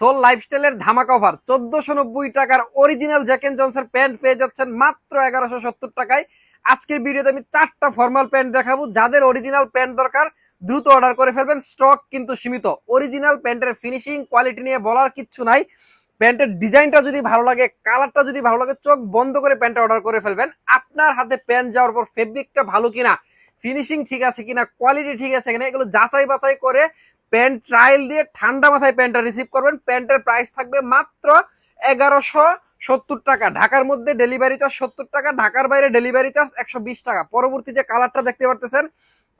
Soul লাইফস্টাইলের ধামাকা offer চোদ্দশো নব্বই টাকার অরিজিনাল জ্যাকেন জনসের প্যান্ট পেয়ে যাচ্ছেন মাত্র এগারোশো সত্তর টাকায়। আজকের ভিডিওতে আমি চারটা ফর্মাল প্যান্ট দেখাবো। যাদের অরিজিনাল প্যান্ট দরকার, দ্রুত অর্ডার করে ফেলবেন। স্টক কিন্তু সীমিত। অরিজিনাল প্যান্টের ফিনিশিং কোয়ালিটি নিয়ে বলার কিচ্ছু নাই। প্যান্টের ডিজাইনটা যদি ভালো লাগে কালারটা যদি ভালো লাগে, চোখ বন্ধ করে প্যান্টটা অর্ডার করে ফেলবেন। আপনার হাতে প্যান্ট যাওয়ার পর ফেব্রিকটা ভালো কিনা ফিনিশিং ঠিক আছে কিনা কোয়ালিটি ঠিক আছে কিনা, এগুলো যাচাই বাছাই করে প্যান্ট ট্রায়াল দিয়ে ঠান্ডা মাথায় প্যান্টটা রিসিভ করবেন। প্যান্টের প্রাইস থাকবে মাত্র এগারোশো সত্তর টাকা। ঢাকার মধ্যে ডেলিভারি চার্জ সত্তর টাকা, ঢাকার বাইরে ডেলিভারি চার্জ একশো বিশ টাকা। পরবর্তী যে কালারটা দেখতে পারতেছেন,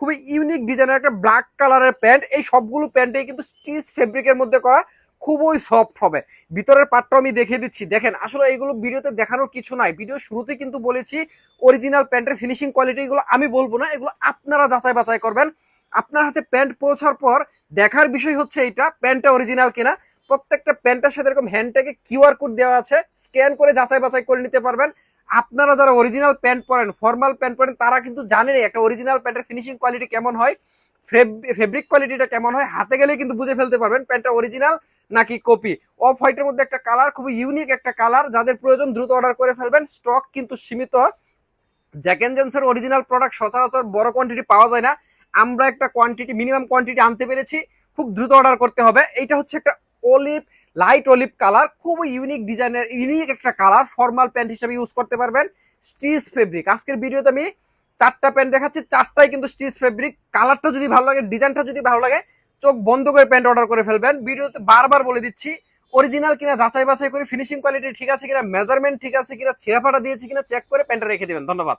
খুবই ইউনিক ডিজাইনের একটা ব্ল্যাক কালারের প্যান্ট। এই সবগুলো প্যান্টেই কিন্তু স্টিচ ফেব্রিকের মধ্যে করা খুবই সফট হবে। ভিতরের পার্টটা আমি দেখিয়ে দিচ্ছি। দেখেন, আসলে এইগুলো ভিডিওতে দেখানোর কিছু নাই। ভিডিও শুরুতে কিন্তু বলেছি অরিজিনাল প্যান্টের ফিনিশিং কোয়ালিটি এগুলো আমি বলব না। এগুলো আপনারা যাচাই বাছাই করবেন। আপনার হাতে প্যান্ট পৌঁছার পর দেখার বিষয় হচ্ছে এইটা, প্যান্টটা অরিজিনাল কিনা। প্রত্যেকটা প্যান্টের সাথে এরকম হ্যান্ডট্যাগে কিউআর কোড দেওয়া আছে। স্ক্যান করে যাচাই বাছাই করে নিতে পারবেন। আপনারা যারা অরিজিনাল প্যান্ট পরেন ফর্মাল প্যান্ট পরেন, তারা কিন্তু জানেনই একটা অরিজিনাল প্যান্টের ফিনিশিং কোয়ালিটি কেমন হয় ফেব্রিক কোয়ালিটিটা কেমন হয়। হাতে গেলে কিন্তু বুঝে ফেলতে পারবেন প্যান্টটা অরিজিনাল নাকি কপি অফ হোয়াইটের মধ্যে একটা কালার খুবই ইউনিক একটা কালার যাদের প্রয়োজন দ্রুত অর্ডার করে ফেলবেন। স্টক কিন্তু সীমিত। জ্যাকেন জেন্সের অরিজিনাল প্রোডাক্ট সচরাচর বড় কোয়ান্টিটি পাওয়া যায় না। আমরা একটা কোয়ান্টিটি মিনিমাম কোয়ান্টিটি আনতে পেরেছি, খুব দ্রুত অর্ডার করতে হবে। এইটা হচ্ছে একটা অলিভ লাইট অলিভ কালার খুবই ইউনিক ডিজাইনের ইউনিক একটা কালার ফর্মাল প্যান্ট হিসেবে ইউজ করতে পারবেন। স্টিচ ফেব্রিক আজকের ভিডিওতে আমি চারটা প্যান্ট দেখাচ্ছি, চারটাই কিন্তু স্টিচ ফেব্রিক কালারটা যদি ভালো লাগে ডিজাইনটা যদি ভালো লাগে, চোখ বন্ধ করে প্যান্ট অর্ডার করে ফেলবেন। ভিডিওতে বারবার বলে দিচ্ছি অরিজিনাল কিনা, যাচাই বাছাই করে ফিনিশিং কোয়ালিটি ঠিক আছে কিনা মেজারমেন্ট ঠিক আছে কিনা, ছেঁড়া ফাটা দিয়েছে কিনা চেক করে প্যান্টটা রেখে দেবেন। ধন্যবাদ।